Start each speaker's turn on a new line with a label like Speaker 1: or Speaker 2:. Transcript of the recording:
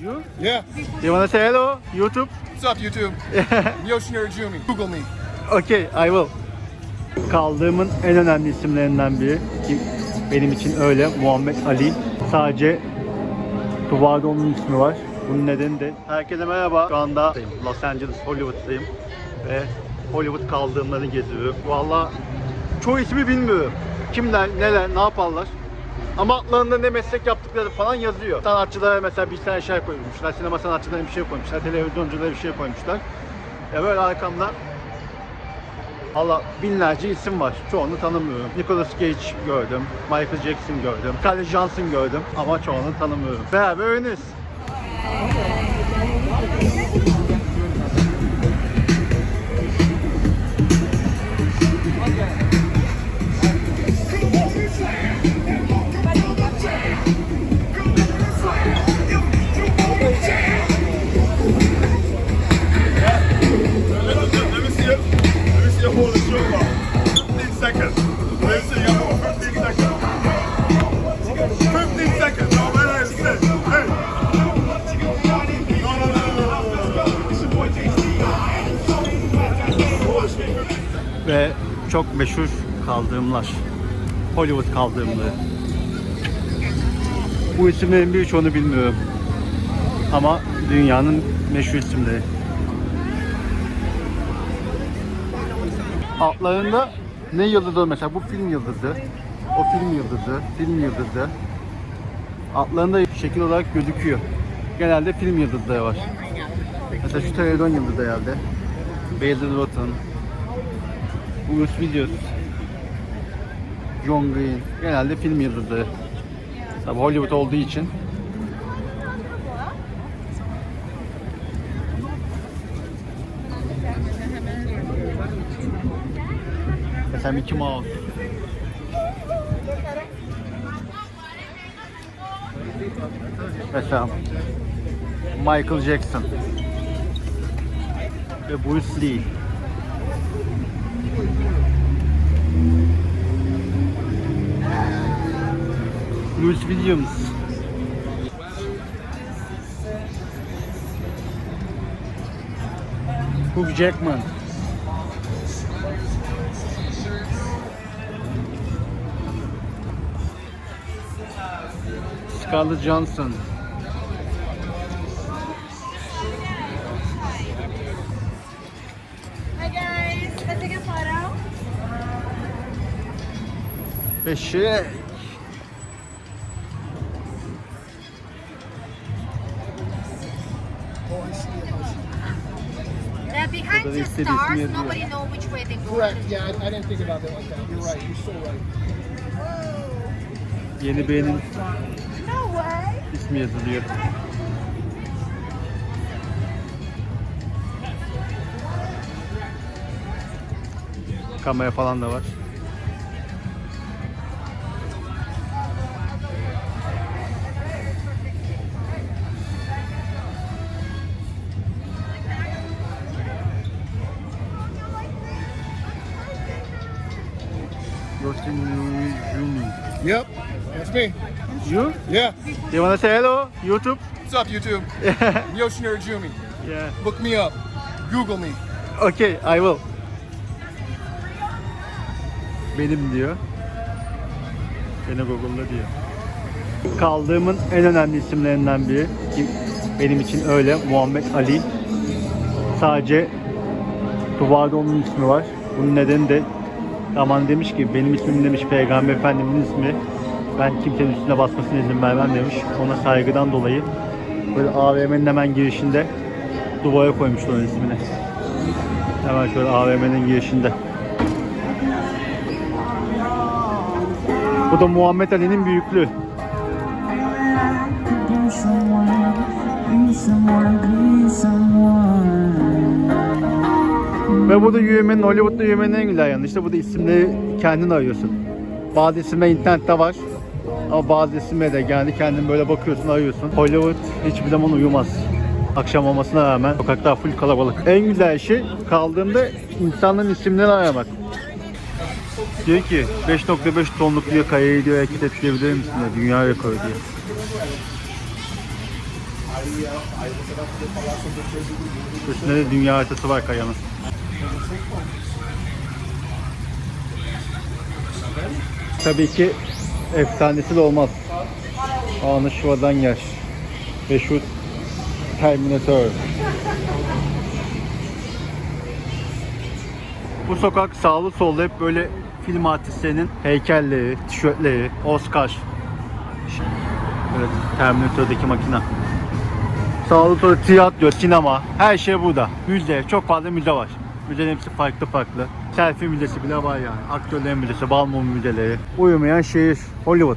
Speaker 1: You?
Speaker 2: Yeah.
Speaker 1: You wanna say hello? YouTube?
Speaker 2: What's up, YouTube? Yoshinari Jumi. Google me.
Speaker 1: Okay, I will. Kaldığımın en önemli isimlerinden biri ki benim için öyle Muhammed Ali. Sadece duvarda onun ismi var. Bunun nedeni de herkese merhaba. Şu anda Los Angeles Hollywood'dayım ve Hollywood kaldığımları geziyorum. Valla çoğu ismi bilmiyorum. Kimler, neler, ne yaparlar. Ama altlarında ne meslek yaptıkları falan yazıyor. Sanatçılara mesela bir tane şey koymuşlar, sinema sanatçılarına bir şey koymuşlar, televizyonculara bir şey koymuşlar. Ya böyle arkamda Valla binlerce isim var. Çoğunu tanımıyorum. Nicolas Cage gördüm. Michael Jackson gördüm. Scarlett Johansson gördüm. Ama çoğunu tanımıyorum. Beraber öğreniriz. Ve çok meşhur kaldığımlar. Hollywood kaldığımları. Bu isimlerin birçoğunu bilmiyorum. Ama dünyanın meşhur isimleri. Altlarında ne yıldızı mesela bu film yıldızı, o film yıldızı, film yıldızı. Altlarında şekil olarak gözüküyor. Genelde film yıldızları var. Mesela şu televizyon yıldızı herhalde. Basil Rotten, Bruce Willis, John Green. Genelde film yıldızları. Tabi Hollywood olduğu için. Mesela Mickey Mouse. Mesela Michael Jackson ve Bruce Lee. Bruce Williams. Hugh Jackman. Scarlett Johansson. Şey
Speaker 3: Now behind the stars, nobody know which way they go.
Speaker 2: Correct. Yeah, I, I didn't think about it like that. You're right. You're so right.
Speaker 1: yeni
Speaker 3: way.
Speaker 1: ismi yazılıyor. Kamera falan da var.
Speaker 2: Yep. That's me.
Speaker 1: You?
Speaker 2: Yeah.
Speaker 1: You wanna say hello? YouTube?
Speaker 2: What's up, YouTube? Yoshinari Jumi.
Speaker 1: Yeah.
Speaker 2: Look me up. Google me.
Speaker 1: Okay, I will. Benim diyor. Beni Google'la diyor. Kaldığımın en önemli isimlerinden biri ki benim için öyle Muhammed Ali. Sadece duvarda onun ismi var. Bunun nedeni de Aman demiş ki benim ismim demiş Peygamber Efendimizin ismi. Ben kimsenin üstüne basmasına izin vermem demiş. Ona saygıdan dolayı böyle AVM'nin hemen girişinde duvara koymuşlar onun ismini. Hemen şöyle AVM'nin girişinde. Bu da Muhammed Ali'nin büyüklüğü.
Speaker 4: Someone, be someone.
Speaker 1: Ve bu da yürümenin, Hollywood'da yürümenin en güzel yanı. İşte bu da isimleri kendin arıyorsun. Bazı isimler internette var. Ama bazı isimleri de yani kendin böyle bakıyorsun, arıyorsun. Hollywood hiçbir zaman uyumaz. Akşam olmasına rağmen sokaklar full kalabalık. En güzel şey kaldığımda insanların isimlerini aramak. Diyor ki 5.5 tonluk diyor kayayı diyor hareket ettirebilir misin diyor, dünya rekoru diyor. Üstünde de dünya haritası var kayanın. Tabii ki efsanesi de olmaz. Anı Şıvadan yer. Ve şu Terminator. Bu sokak sağlı sollu hep böyle film artistlerinin heykelleri, tişörtleri, Oscar. Evet, Terminator'daki makina. Sağlı sollu tiyatro, sinema, her şey burada. Müze, çok fazla müze var. Müzelerin hepsi farklı farklı. Selfie müzesi bile var yani. Aktörlerin müzesi, Balmum müzeleri. Uyumayan şehir, Hollywood.